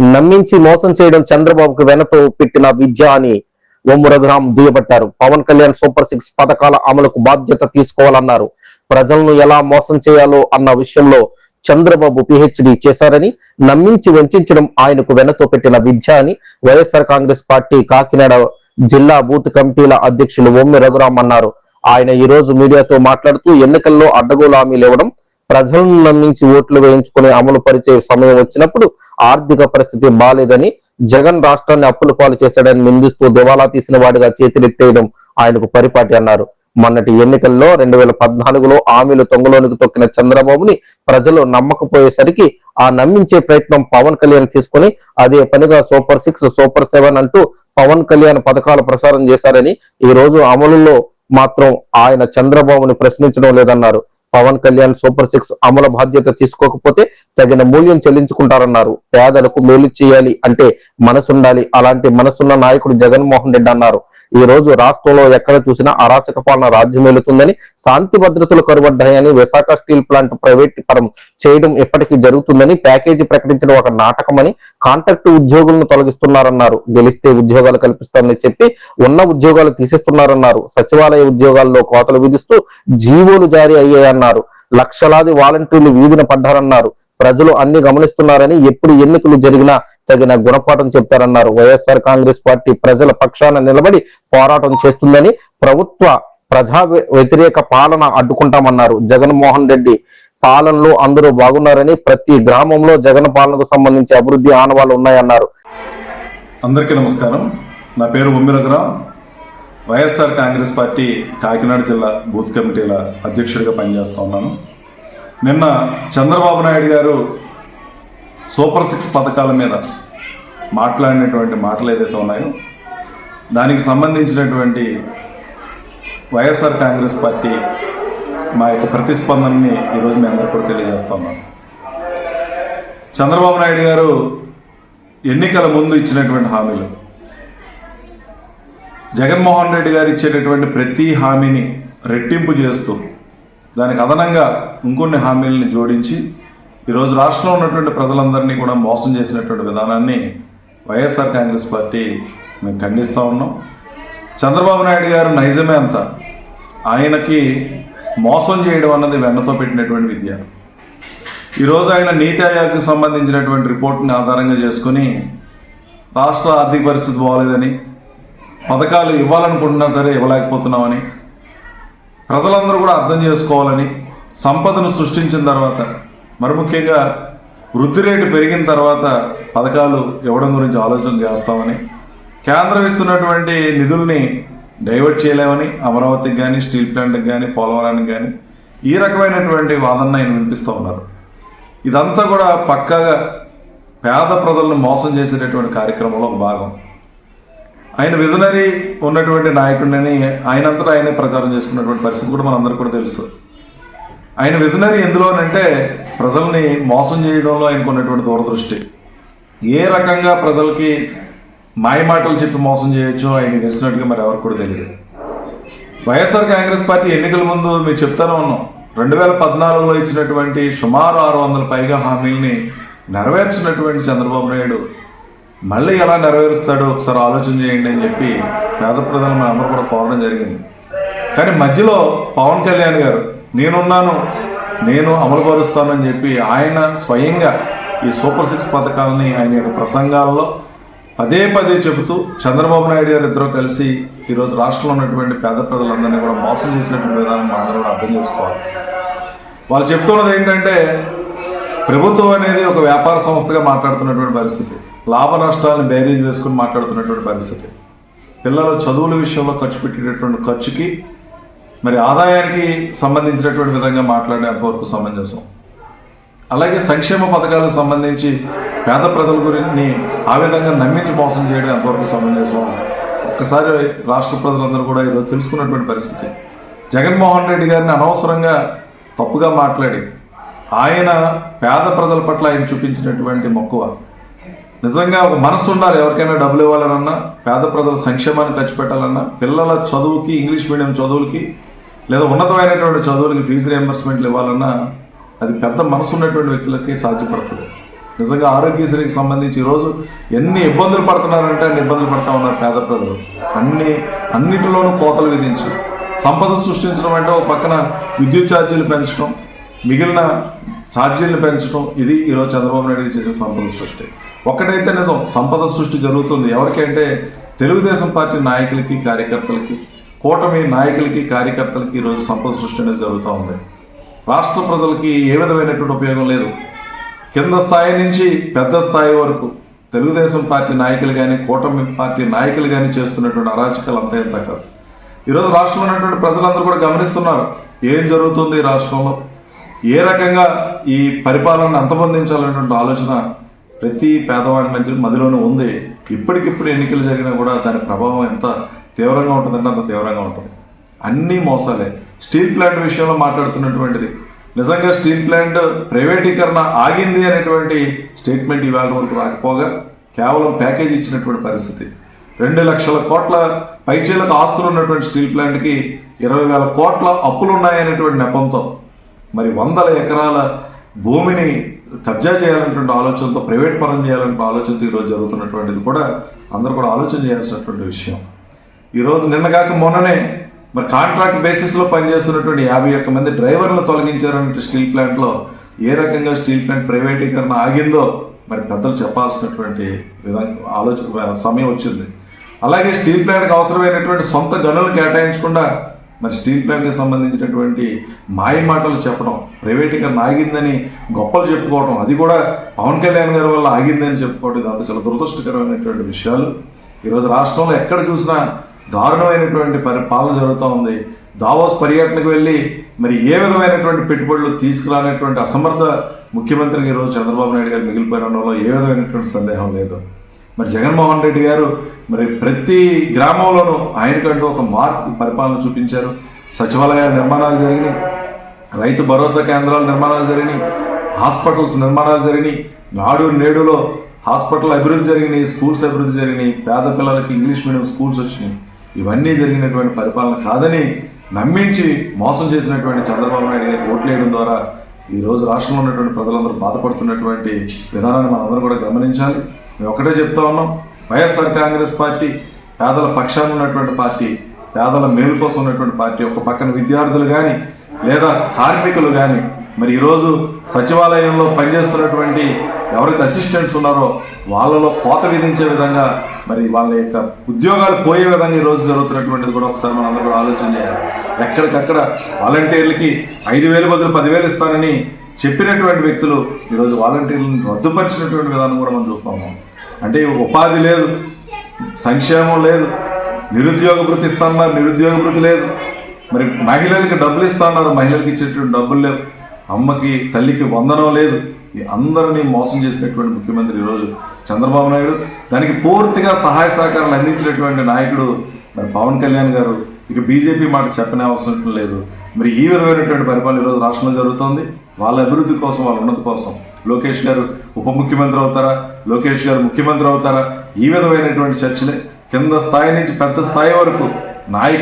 నమ్మించి మోసం చేయడం చంద్రబాబుకు వెనతో పెట్టిన విద్య అని ఓం రఘురాం దుయ్యబట్టారు. పవన్ కళ్యాణ్ సూపర్ సిక్స్ పథకాల అమలుకు బాధ్యత తీసుకోవాలన్నారు. ప్రజలను ఎలా మోసం చేయాలో అన్న విషయంలో చంద్రబాబు పిహెచ్డి చేశారని నమ్మించి వంచడం ఆయనకు వెనతో పెట్టిన విద్య అని వైఎస్ఆర్ కాంగ్రెస్ పార్టీ కాకినాడ జిల్లా బూత్ కమిటీల అధ్యక్షులు ఓమ్మి రఘురాం అన్నారు. ఆయన ఈ రోజు మీడియాతో మాట్లాడుతూ ఎన్నికల్లో అడ్డగోలు హామీలు ఇవ్వడం ప్రజలను నమ్మించి ఓట్లు వేయించుకునే అమలు పరిచే సమయం వచ్చినప్పుడు ఆర్థిక పరిస్థితి బాలేదని జగన్ రాష్ట్రాన్ని అప్పుల పాలు చేశాడని నిందిస్తూ దివాలా తీసిన వాడిగా చేతులెత్తేయడం ఆయనకు పరిపాటి అన్నారు. మొన్నటి ఎన్నికల్లో రెండు వేల పద్నాలుగులో హామీలు తొంగలోనికి తొక్కిన చంద్రబాబుని ప్రజలు నమ్మకపోయేసరికి ఆ నమ్మించే ప్రయత్నం పవన్ కళ్యాణ్ తీసుకొని అదే పనిగా సూపర్ సిక్స్ సూపర్ సెవెన్ అంటూ పవన్ కళ్యాణ్ పథకాలు ప్రసారం చేశారని ఈ రోజు అమలులో మాత్రం ఆయన చంద్రబాబుని ప్రశ్నించడం లేదన్నారు. పవన్ కళ్యాణ్ సూపర్ సిక్స్ అమలు బాధ్యత తీసుకోకపోతే తగిన మూల్యం చెల్లించుకుంటారన్నారు. పేదలకు మేలు చేయాలి అంటే మనసుండాలి. అలాంటి మనసున్న నాయకుడు జగన్మోహన్ రెడ్డి అన్నారు. ఈ రోజు రాష్ట్రంలో ఎక్కడ చూసినా అరాచక పాలన రాజ్యం వెళుతుందని శాంతి భద్రతలు కరువడ్డాయని విశాఖ స్టీల్ ప్లాంట్ ప్రైవేట్ పరం చేయడం ఎప్పటికీ జరుగుతుందని ప్యాకేజీ ప్రకటించడం ఒక నాటకమని కాంట్రాక్ట్ ఉద్యోగులను తొలగిస్తున్నారన్నారు. గెలిస్తే ఉద్యోగాలు కల్పిస్తామని చెప్పి ఉన్న ఉద్యోగాలు తీసేస్తున్నారన్నారు. సచివాలయ ఉద్యోగాల్లో కోతలు విధిస్తూ జీవోలు జారీ అయ్యాయన్నారు. లక్షలాది వాలంటీర్లు వీధిన పడ్డారన్నారు. ప్రజలు అన్ని గమనిస్తున్నారని ఎప్పుడు ఎన్నికలు జరిగినా తగిన గుణపాఠం చెప్తారన్నారు. వైఎస్ఆర్ కాంగ్రెస్ పార్టీ ప్రజల పక్షాన నిలబడి పోరాటం చేస్తుందని ప్రభుత్వ ప్రజా వ్యతిరేక పాలన అడ్డుకుంటామన్నారు. జగన్మోహన్ రెడ్డి పాలనలో అందరూ బాగున్నారని ప్రతి గ్రామంలో జగన్ పాలనకు సంబంధించి అభివృద్ధి ఆనవాళ్ళు ఉన్నాయన్నారు. అందరికీ నమస్కారం. నా పేరు ఉమ్మిరగ్రాం వైఎస్ఆర్ కాంగ్రెస్ పార్టీ కాకినాడ జిల్లా బూత్ కమిటీల అధ్యక్షుడిగా పనిచేస్తా ఉన్నాను. నిన్న చంద్రబాబు నాయుడు గారు సూపర్ సిక్స్ పథకాల మీద మాట్లాడినటువంటి మాటలు ఏదైతే ఉన్నాయో దానికి సంబంధించినటువంటి వైఎస్ఆర్ కాంగ్రెస్ పార్టీ మా యొక్క ప్రతిస్పందనని ఈరోజు మేము అందరూ కూడా తెలియజేస్తున్నాం చంద్రబాబు నాయుడు గారు ఎన్నికల ముందు ఇచ్చినటువంటి హామీలు జగన్మోహన్ రెడ్డి గారు ఇచ్చేటటువంటి ప్రతి హామీని రెట్టింపు చేస్తూ దానికి అదనంగా ఇంకొన్ని హామీలని జోడించి ఈరోజు రాష్ట్రంలో ఉన్నటువంటి ప్రజలందరినీ కూడా మోసం చేసినటువంటి విధానాన్ని వైఎస్ఆర్ కాంగ్రెస్ పార్టీ మేము ఖండిస్తూ ఉన్నాం. చంద్రబాబు నాయుడు గారు నైజమే అంత. ఆయనకి మోసం చేయడం అన్నది వెన్నతో పెట్టినటువంటి విద్య. ఈరోజు ఆయన నీతి ఆయోగ్కి సంబంధించినటువంటి రిపోర్ట్ని ఆధారంగా చేసుకుని రాష్ట్ర ఆర్థిక పరిస్థితి బాగోలేదని పథకాలు ఇవ్వాలనుకుంటున్నా సరే ఇవ్వలేకపోతున్నామని ప్రజలందరూ కూడా అర్థం చేసుకోవాలని సంపదను సృష్టించిన తర్వాత మరి ముఖ్యంగా వృద్ధి రేటు పెరిగిన తర్వాత పథకాలు ఇవ్వడం గురించి ఆలోచన చేస్తామని కేంద్రం ఇస్తున్నటువంటి నిధుల్ని డైవర్ట్ చేయలేమని అమరావతికి కానీ స్టీల్ ప్లాంట్కి కానీ పోలవరానికి కానీ ఈ రకమైనటువంటి వాదన ఆయన వినిపిస్తూ ఉన్నారు. ఇదంతా కూడా పక్కాగా పేద ప్రజలను మోసం చేసేటటువంటి కార్యక్రమంలో ఒక భాగం. ఆయన విజనరీ ఉన్నటువంటి నాయకుడిని ఆయనంతటా ఆయనే ప్రచారం చేసుకున్నటువంటి పరిస్థితి కూడా మనందరికీ కూడా తెలుసు. ఆయన విజనరీ ఎందులోనంటే ప్రజల్ని మోసం చేయడంలో ఆయనకు ఉన్నటువంటి దూరదృష్టి. ఏ రకంగా ప్రజలకి మాయమాటలు చెప్పి మోసం చేయొచ్చో ఆయన తెలిసినట్టుగా మరి ఎవరికి కూడా తెలియదు. వైఎస్ఆర్ కాంగ్రెస్ పార్టీ ఎన్నికల ముందు మీరు చెప్తానే ఉన్నాం. రెండు వేల పద్నాలుగులో ఇచ్చినటువంటి సుమారు ఆరు వందల పైగా హామీల్ని నెరవేర్చినటువంటి చంద్రబాబు నాయుడు మళ్ళీ ఎలా నెరవేరుస్తాడో ఒకసారి ఆలోచన చేయండి అని చెప్పి పేద ప్రజలు మన అందరూ కూడా కోరడం జరిగింది. కానీ మధ్యలో పవన్ కళ్యాణ్ గారు నేనున్నాను నేను అమలుపరుస్తానని చెప్పి ఆయన స్వయంగా ఈ సూపర్ సిక్స్ పథకాలని ఆయన యొక్క ప్రసంగాల్లో పదే పదే చెబుతూ చంద్రబాబు నాయుడు గారు ఇద్దరు కలిసి ఈరోజు రాష్ట్రంలో ఉన్నటువంటి పేద ప్రజలందరినీ కూడా మోసం చేసినటువంటి విధానం మనందరూ కూడా అర్థం చేసుకోవాలి. వాళ్ళు చెప్తున్నది ఏంటంటే ప్రభుత్వం అనేది ఒక వ్యాపార సంస్థగా మాట్లాడుతున్నటువంటి పరిస్థితి. లాభ నష్టాలను బేరీజ్ వేసుకుని మాట్లాడుతున్నటువంటి పరిస్థితి. పిల్లల చదువుల విషయంలో ఖర్చు పెట్టేటటువంటి ఖర్చుకి మరి ఆదాయానికి సంబంధించినటువంటి విధంగా మాట్లాడే అంతవరకు సమంజసం. అలాగే సంక్షేమ పథకాలకు సంబంధించి పేద ప్రజల గురించి ఆ విధంగా నమ్మించి మోసం చేయడం ఎంతవరకు సమంజసం. ఒక్కసారి రాష్ట్ర ప్రజలందరూ కూడా ఈరోజు తెలుసుకున్నటువంటి పరిస్థితి. జగన్మోహన్ రెడ్డి గారిని అనవసరంగా తప్పుగా మాట్లాడి ఆయన పేద ప్రజల పట్ల ఆయన చూపించినటువంటి మక్కువ నిజంగా ఒక మనసు ఉండాలి ఎవరికైనా డబ్బులు ఇవ్వాలన్నా పేద ప్రజల సంక్షేమాన్ని ఖర్చు పెట్టాలన్నా పిల్లల చదువుకి ఇంగ్లీష్ మీడియం చదువులకి లేదా ఉన్నతమైనటువంటి చదువులకి ఫీజు రియంబర్స్మెంట్లు ఇవ్వాలన్నా అది పెద్ద మనసు ఉన్నటువంటి వ్యక్తులకి సాధ్యపడుతుంది. నిజంగా ఆరోగ్యశ్రీకి సంబంధించి ఈరోజు ఎన్ని ఇబ్బందులు పడుతున్నారంటే అన్ని ఇబ్బందులు పడతా ఉన్నారు పేద ప్రజలు. అన్ని అన్నిటిలోనూ కోతలు విధించి సంపద సృష్టించడం అంటే ఒక పక్కన విద్యుత్ ఛార్జీలు పెంచడం మిగిలిన ఛార్జీలు పెంచడం ఇది ఈరోజు చంద్రబాబు నాయుడు చేసే సంపద సృష్టి. ఒక్కటైతే నిజం సంపద సృష్టి జరుగుతుంది. ఎవరికంటే తెలుగుదేశం పార్టీ నాయకులకి కార్యకర్తలకి కూటమి నాయకులకి కార్యకర్తలకి ఈరోజు సంపద సృష్టి అనేది జరుగుతూ ఉంది. రాష్ట్ర ప్రజలకి ఏ విధమైనటువంటి ఉపయోగం లేదు. కింద స్థాయి నుంచి పెద్ద స్థాయి వరకు తెలుగుదేశం పార్టీ నాయకులు కానీ కూటమి పార్టీ నాయకులు కానీ చేస్తున్నటువంటి అరాచకాలు అంతా ఇంత కాదు ఈరోజు రాష్ట్రంలో ఉన్నటువంటి ప్రజలందరూ కూడా గమనిస్తున్నారు ఏం జరుగుతుంది ఈ రాష్ట్రంలో? ఏ రకంగా ఈ పరిపాలనను అంతమొందించాలనేటువంటి ఆలోచన ప్రతి పేదవాడి మధ్య మదిలోనూ ఉంది. ఇప్పటికిప్పుడు ఎన్నికలు జరిగినా కూడా దాని ప్రభావం ఎంత తీవ్రంగా ఉంటుందంటే అంత తీవ్రంగా ఉంటుంది. అన్నీ మోసాలే. స్టీల్ ప్లాంట్ విషయంలో మాట్లాడుతున్నటువంటిది. నిజంగా స్టీల్ ప్లాంట్ ప్రైవేటీకరణ ఆగింది అనేటువంటి స్టేట్మెంట్ ఇవాళ వరకు రాకపోగా కేవలం ప్యాకేజ్ ఇచ్చినటువంటి పరిస్థితి. రెండు లక్షల కోట్ల పైచీలకు ఆస్తులు ఉన్నటువంటి స్టీల్ ప్లాంట్కి ఇరవై వేల కోట్ల అప్పులు ఉన్నాయనేటువంటి నెపంతో మరి వందల ఎకరాల భూమిని కబ్జా చేయాలనేటువంటి ఆలోచనతో ప్రైవేట్ పరం చేయాలనే ఆలోచనతో ఈరోజు జరుగుతున్నటువంటిది కూడా అందరూ కూడా ఆలోచన చేయాల్సినటువంటి విషయం. ఈరోజు నిన్నగాక మొన్ననే మరి కాంట్రాక్ట్ బేసిస్లో పనిచేస్తున్నటువంటి యాభై ఒక్క మంది డ్రైవర్లు తొలగించారన్నట్టు స్టీల్ ప్లాంట్లో ఏ రకంగా స్టీల్ ప్లాంట్ ప్రైవేటీకరణ ఆగిందో మరి పెద్దలు చెప్పాల్సినటువంటి విధంగా ఆలోచన సమయం వచ్చింది. అలాగే స్టీల్ ప్లాంట్కి అవసరమైనటువంటి సొంత గనులు కేటాయించకుండా మరి స్టీల్ ప్లాంట్కి సంబంధించినటువంటి మాయ మాటలు చెప్పడం ప్రైవేటీకరణ ఆగిందని గొప్పలు చెప్పుకోవడం అది కూడా పవన్ కళ్యాణ్ గారి వల్ల ఆగిందని చెప్పుకోవడం ఇదంతా చాలా దురదృష్టకరమైనటువంటి విషయాలు. ఈరోజు రాష్ట్రంలో ఎక్కడ చూసినా దారుణమైనటువంటి పరిపాలన జరుగుతూ ఉంది. దావోస్ పర్యటనకు వెళ్ళి మరి ఏ విధమైనటువంటి పెట్టుబడులు తీసుకురానటువంటి అసమర్థ ముఖ్యమంత్రికి ఈరోజు చంద్రబాబు నాయుడు గారు మిగిలిపోయినలో ఏ విధమైనటువంటి సందేహం లేదు. మరి జగన్మోహన్ రెడ్డి గారు మరి ప్రతి గ్రామంలోనూ ఆయనకంటూ ఒక మార్క్ పరిపాలన చూపించారు. సచివాలయాల నిర్మాణాలు జరిగినాయి. రైతు భరోసా కేంద్రాల నిర్మాణాలు జరిగినాయి. హాస్పిటల్స్ నిర్మాణాలు జరిగినాయి. నాడు నేడులో హాస్పిటల్ అభివృద్ధి జరిగినాయి స్కూల్స్ అభివృద్ధి జరిగినాయి. పేద పిల్లలకి ఇంగ్లీష్ మీడియం స్కూల్స్ వచ్చినాయి. ఇవన్నీ జరిగినటువంటి పరిపాలన కాదని నమ్మించి మోసం చేసినటువంటి చంద్రబాబు నాయుడు గారికి ఓట్లేయడం ద్వారా ఈ రోజు రాష్ట్రంలో ఉన్నటువంటి ప్రజలందరూ బాధపడుతున్నటువంటి విధానాన్ని మనందరం కూడా గమనించాలి. మేము ఒకటే చెప్తా ఉన్నాం. వైఎస్ఆర్ కాంగ్రెస్ పార్టీ పేదల పక్షాన్ని ఉన్నటువంటి పార్టీ పేదల మేలు కోసం ఉన్నటువంటి పార్టీ. ఒక పక్కన విద్యార్థులు కానీ లేదా కార్మికులు కానీ మరి ఈరోజు సచివాలయంలో పనిచేస్తున్నటువంటి ఎవరైతే అసిస్టెంట్స్ ఉన్నారో వాళ్ళలో కోత విధించే విధంగా మరి వాళ్ళ యొక్క ఉద్యోగాలు పోయే విధంగా ఈ రోజు జరుగుతున్నటువంటిది కూడా ఒకసారి మనం అందరూ కూడా ఆలోచన చేయాలి. ఎక్కడికక్కడ వాలంటీర్లకి ఐదు వేలు బదులు పదివేలు ఇస్తానని చెప్పినటువంటి వ్యక్తులు ఈరోజు వాలంటీర్లను రద్దుపరిచినటువంటి విధానం కూడా మనం చూస్తాము అంటే ఉపాధి లేదు సంక్షేమం లేదు నిరుద్యోగ వృత్తి ఇస్తున్నారు నిరుద్యోగ వృత్తి లేదు. మరి మహిళలకి డబ్బులు ఇస్తున్నారు మహిళలకి ఇచ్చేటువంటి డబ్బులు లేవు. అమ్మకి తల్లికి వందనం లేదు. ఈ అందరినీ మోసం చేసినటువంటి ముఖ్యమంత్రి ఈరోజు చంద్రబాబు నాయుడు దానికి పూర్తిగా సహాయ సహకారాలు అందించినటువంటి నాయకుడు మరి పవన్ కళ్యాణ్ గారు ఇక బీజేపీ మాట చెప్పనే అవసరం లేదు. మరి ఈ విధమైనటువంటి పరిపాలన ఈరోజు రాష్ట్రంలో జరుగుతోంది. వాళ్ళ అభివృద్ధి కోసం వాళ్ళ ఉన్నతి కోసం. లోకేష్ గారు ఉప ముఖ్యమంత్రి అవుతారా? లోకేష్ గారు ముఖ్యమంత్రి అవుతారా? ఈ విధమైనటువంటి చర్చలే కింద స్థాయి నుంచి పెద్ద స్థాయి వరకు నాయకులు